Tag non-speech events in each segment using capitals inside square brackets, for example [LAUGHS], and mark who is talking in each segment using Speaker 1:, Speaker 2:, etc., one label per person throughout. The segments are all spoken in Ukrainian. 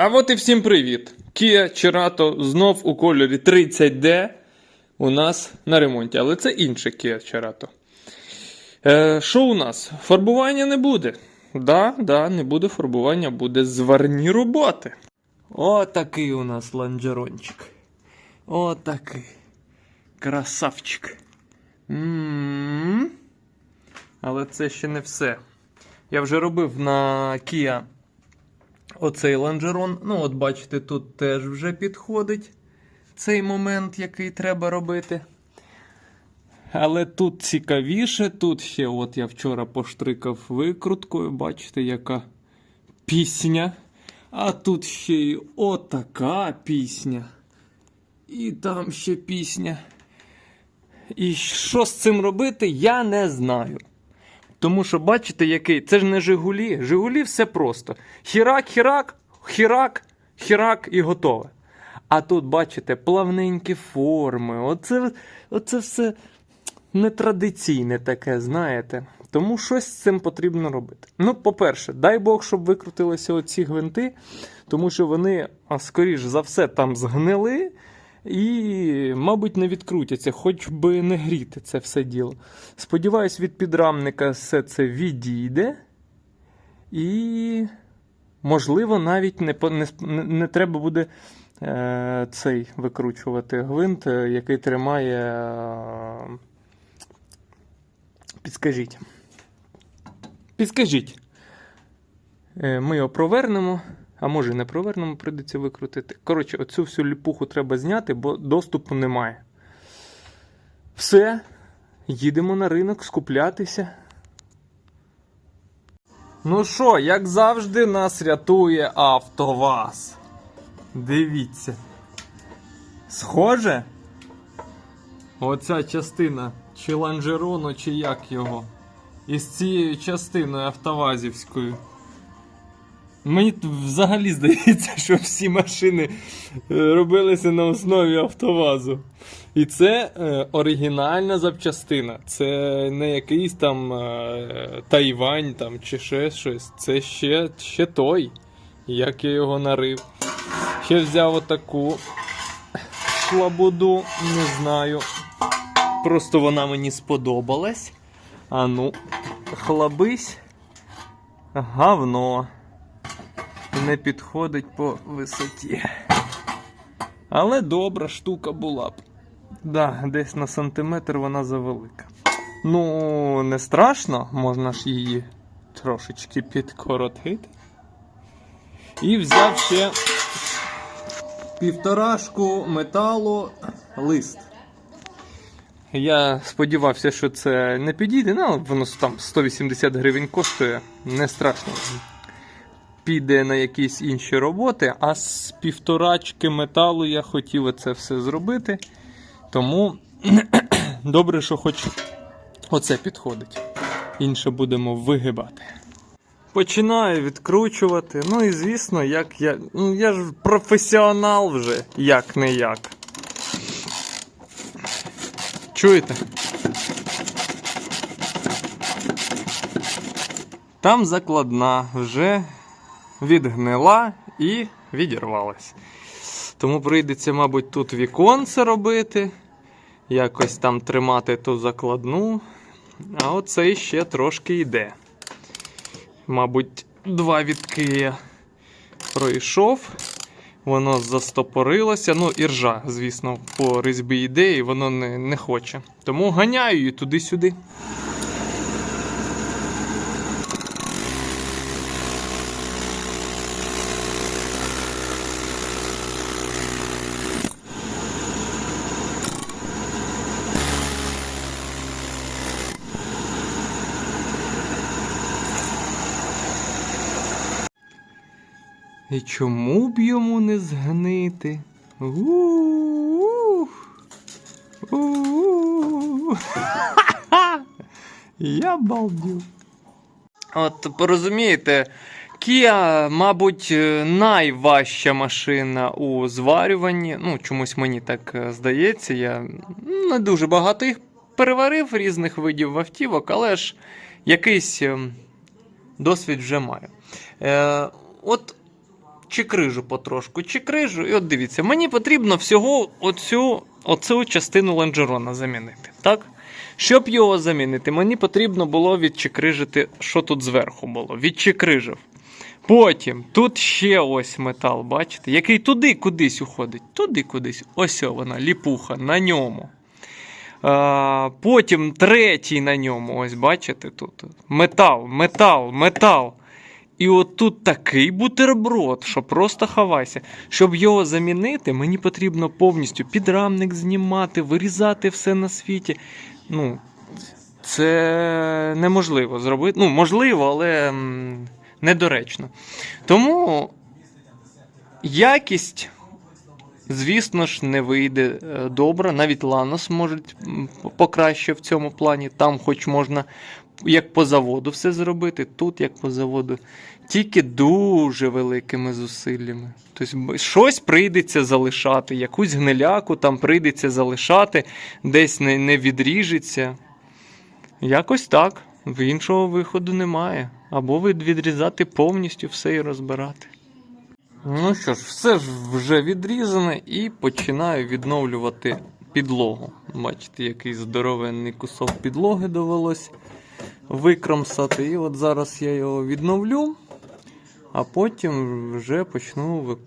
Speaker 1: А от і всім привіт! Kia Cerato знов у кольорі 30D у нас на ремонті, але це інше Kia Cerato. Е, що у нас? Фарбування не буде. Да, да, не буде фарбування, буде зварні роботи. Отакий у нас ланжерончик. Отакий. Красавчик. М-м-м. Але це ще не все. Я вже робив на Kia оцей лонжерон. Ну, от бачите, тут теж вже підходить цей момент, який треба робити. Але тут цікавіше, тут ще, от я вчора поштрикав викруткою, бачите, яка пісня. А тут ще й отака пісня. І там ще пісня. І що з цим робити, я не знаю. Тому що бачите, який. Це ж не Жигулі. Жигулі все просто. Хірак, хірак, хірак, хірак і готове. А тут, бачите, плавненькі форми. Оце, оце все нетрадиційне таке, знаєте. Тому щось з цим потрібно робити. Ну, по-перше, дай Бог, щоб викрутилися оці гвинти, тому що вони, скоріш за все, там згнили. І, мабуть, не відкрутяться, хоч би не гріти це все діло. Сподіваюсь, від підрамника все це відійде. І, можливо, навіть не, не, не, треба буде е, цей викручувати гвинт, е, який тримає. Е, підскажіть. Підскажіть. Е, Ми його провернемо, а може не провернемо, прийдеться викрутити. Коротше, оцю всю ліпуху треба зняти, бо доступу немає. Все, їдемо на ринок скуплятися. Ну що, як завжди, нас рятує АвтоВАЗ. Дивіться. Схоже? Оця частина, чи ланжерону, чи як його. Із цією частиною автовазівською. Мені взагалі здається, що всі машини е, робилися на основі автовазу. І це е, оригінальна запчастина. Це не якийсь там е, Тайвань там, чи ще щось. Це ще, ще той, як я його нарив. Ще взяв отаку шлабуду, не знаю. Просто вона мені сподобалась. А ну, хлабись. Гавно не підходить по висоті. Але добра штука була б. Да, десь на сантиметр вона завелика. Ну, не страшно, можна ж її трошечки підкоротити. І взяв ще півторашку металу лист. Я сподівався, що це не підійде, ну, але воно там 180 гривень коштує, не страшно піде на якісь інші роботи, а з півторачки металу я хотів це все зробити. Тому [CLEARS THROAT] добре, що хоч оце підходить. Інше будемо вигибати. Починаю відкручувати. Ну і звісно, як я. Ну я ж професіонал вже, як не як. Чуєте? Там закладна вже відгнила і відірвалась. Тому прийдеться, мабуть, тут віконце робити, якось там тримати ту закладну. А оцей ще трошки йде. Мабуть, два відки я пройшов. Воно застопорилося. Ну, і ржа, звісно, по різьбі йде, і воно не, не хоче. Тому ганяю її туди-сюди. І чому б йому не згнити? [LAUGHS] Я балдю. От порозумієте, Kia, мабуть, е, найважча машина у зварюванні. Ну, чомусь мені так е, здається. Я не дуже багато їх переварив різних видів автівок, але ж якийсь ем, досвід вже маю. Е, от чекрижу потрошку, чекрижу. І от дивіться, мені потрібно всього оцю, оцю частину лонжерона замінити. Так? Щоб його замінити, мені потрібно було відчекрижити, що тут зверху було. Відчекрижив. Потім тут ще ось метал, бачите, який туди кудись уходить. Туди кудись. Ось вона, ліпуха, на ньому. А, потім третій на ньому, ось бачите тут. Метал, метал, метал. І от тут такий бутерброд, що просто хавайся. Щоб його замінити, мені потрібно повністю підрамник знімати, вирізати все на світі. Ну, це неможливо зробити. Ну, можливо, але недоречно. Тому якість, звісно ж, не вийде е, добре. Навіть Ланос може покраще в цьому плані. Там, хоч можна як по заводу все зробити, тут як по заводу. Тільки дуже великими зусиллями. Тобто щось прийдеться залишати, якусь гниляку там прийдеться залишати, десь не, не відріжеться. Якось так. В іншого виходу немає. Або відрізати повністю все і розбирати. Ну що ж, все ж вже відрізане і починаю відновлювати підлогу. Бачите, який здоровенний кусок підлоги довелось викромсати. І от зараз я його відновлю, а потім вже почну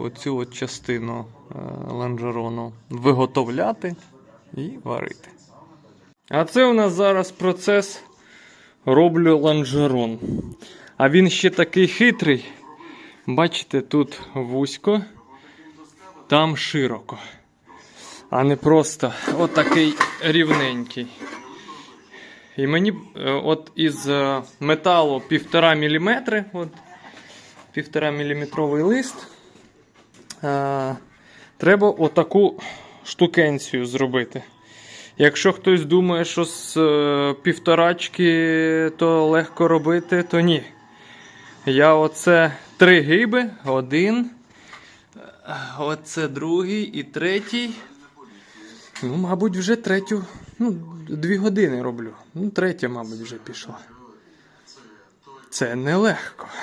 Speaker 1: оцю от частину е, лонжерону виготовляти і варити. А це у нас зараз процес роблю лонжерон. А він ще такий хитрий. Бачите, тут вузько, там широко. А не просто отакий рівненький. І мені е, от із е, металу 1,5 мм, от 1,5 мм лист. е, Треба отаку штукенцію зробити. Якщо хтось думає, що з е, півторачки то легко робити, то ні. Я оце три гиби, один. е, Оце другий і третій. Ну, мабуть, вже третю. Ну, дві години роблю. Ну, третя, мабуть, вже пішла. Це нелегко. [LAUGHS]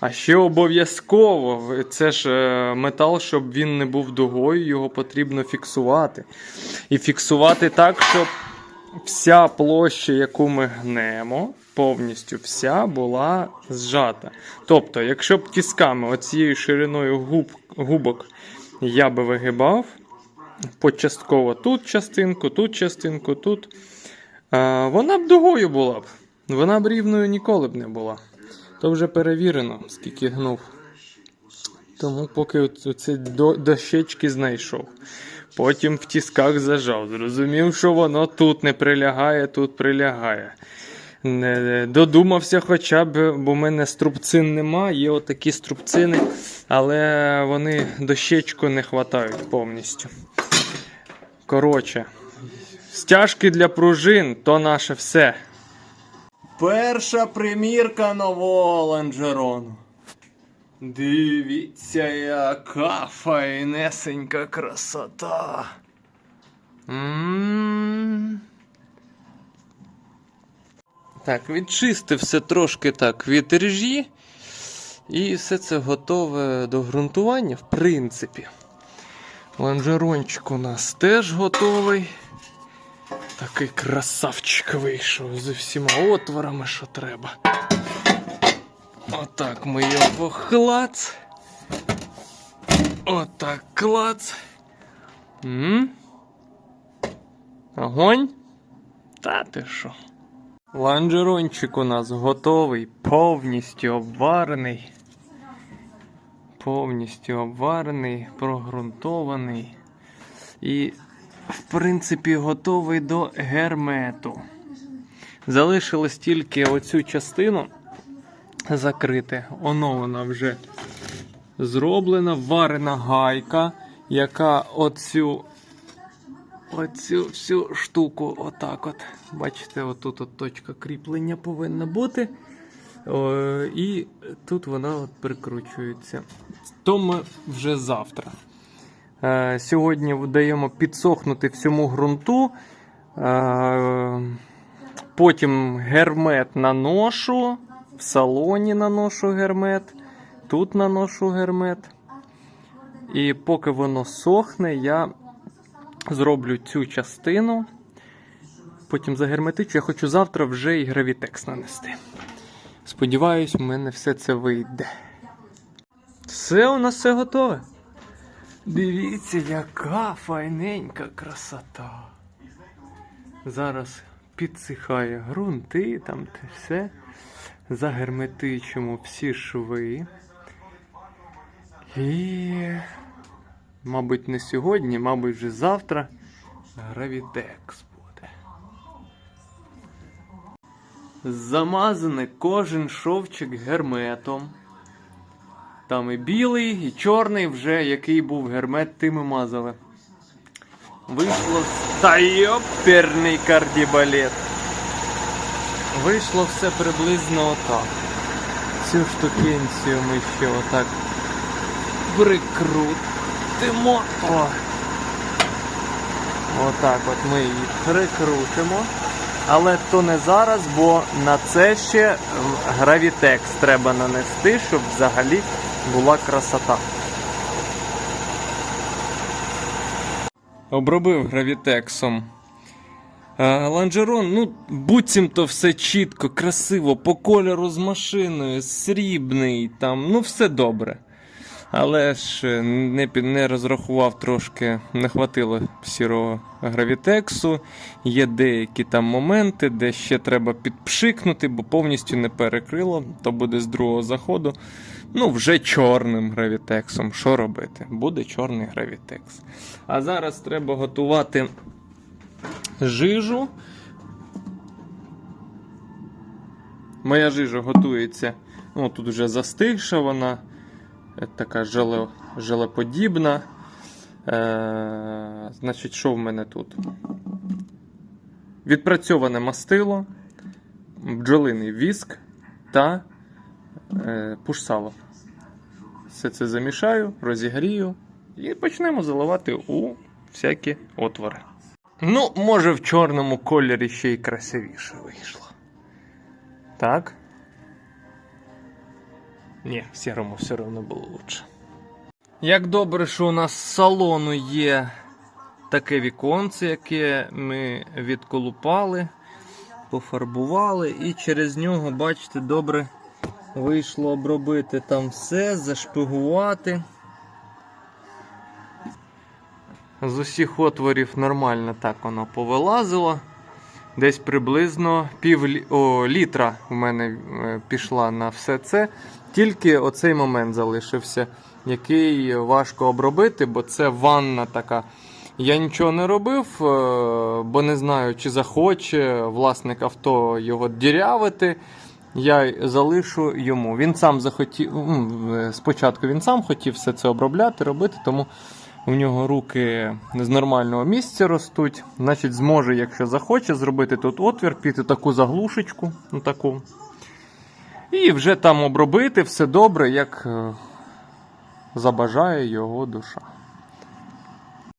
Speaker 1: А ще обов'язково, це ж е, метал, щоб він не був дугою, його потрібно фіксувати. І фіксувати так, щоб вся площа, яку ми гнемо, повністю вся була зжата. Тобто, якщо б тисками оцією шириною губ, губок я би вигибав, почастково тут частинку, тут частинку, тут. А, вона б дугою була б. Вона б рівною ніколи б не була. То вже перевірено, скільки гнув. Тому поки ці дощечки знайшов. Потім в тісках зажав. Зрозумів, що воно тут не прилягає, тут прилягає. Не, додумався хоча б, бо в мене струбцин нема, є отакі струбцини, але вони дощечку не хватають повністю. Коротше, стяжки для пружин то наше все. Перша примірка нового лонжерону. Дивіться, яка файнесенька красота. Так, відчистив все трошки так від режі. І все це готове до ґрунтування, в принципі. Лонжерончик у нас теж готовий. Такий красавчик вийшов з всіма отворами, що треба. Отак ми його клац. Отак клац. М? Огонь? Та ти що? Ланжерончик у нас готовий, повністю обварений. Повністю обварений, прогрунтований. І, в принципі, готовий до гермету. Залишилось тільки оцю частину закрити. Оно вона вже зроблена, варена гайка, яка оцю, оцю всю штуку, отак от. Бачите, отут от точка кріплення повинна бути. О, і тут вона от прикручується. То ми вже завтра. Е, Сьогодні даємо підсохнути всьому ґрунту. Е, Потім гермет наношу, в салоні наношу гермет. тут наношу гермет. І поки воно сохне, я зроблю цю частину. Потім загерметичу. Я хочу завтра вже і гравітекс нанести. Сподіваюсь, у мене все це вийде. Все, у нас все готове. Дивіться, яка файненька красота. Зараз підсихає ґрунти, там те все. Загерметичимо всі шви. І, мабуть, не сьогодні, мабуть, вже завтра гравітекс Замазаний кожен шовчик герметом. Там і білий, і чорний вже, який був гермет, тим і мазали. Вийшло с- та кардібалет. Вийшло все приблизно отак. Цю штукенцію ми ще отак прикрутимо. О. Отак от ми її прикрутимо. Але то не зараз, бо на це ще гравітекс треба нанести, щоб взагалі була красота. Обробив гравітексом. Е, Ланжерон, ну, буцімто все чітко, красиво, по кольору з машиною, срібний, там, ну все добре. Але ж е, не, не розрахував трошки, не хватило сірого гравітексу. Є деякі там моменти, де ще треба підпшикнути, бо повністю не перекрило, то буде з другого заходу. Ну, вже чорним гравітексом. Що робити? Буде чорний гравітекс. А зараз треба готувати жижу. Моя жижа готується. Ну, тут вже застигша вона. Е, Така желе, желеподібна. Е, значить, що в мене тут? Відпрацьоване мастило, бджолиний віск та е, пушсало. Все це замішаю, розігрію і почнемо заливати у всякі отвори. Ну, може, в чорному кольорі ще й красивіше вийшло. Так. Ні, в сірому все одно було лучше. Як добре, що у нас з салону є таке віконце, яке ми відколупали, пофарбували, і через нього, бачите, добре вийшло обробити там все, зашпигувати. З усіх отворів нормально так воно повилазило. Десь приблизно пів. О, літра в мене е, пішла на все це. Тільки оцей момент залишився, який важко обробити, бо це ванна така. Я нічого не робив, е, бо не знаю, чи захоче власник авто його дірявити. Я залишу йому. Він сам захотів. е, Спочатку він сам хотів все це обробляти, робити, тому у нього руки з нормального місця ростуть. Значить, зможе, якщо захоче, зробити тут отвір, піти таку заглушечку. Ну, таку. І вже там обробити все добре, як е, забажає його душа.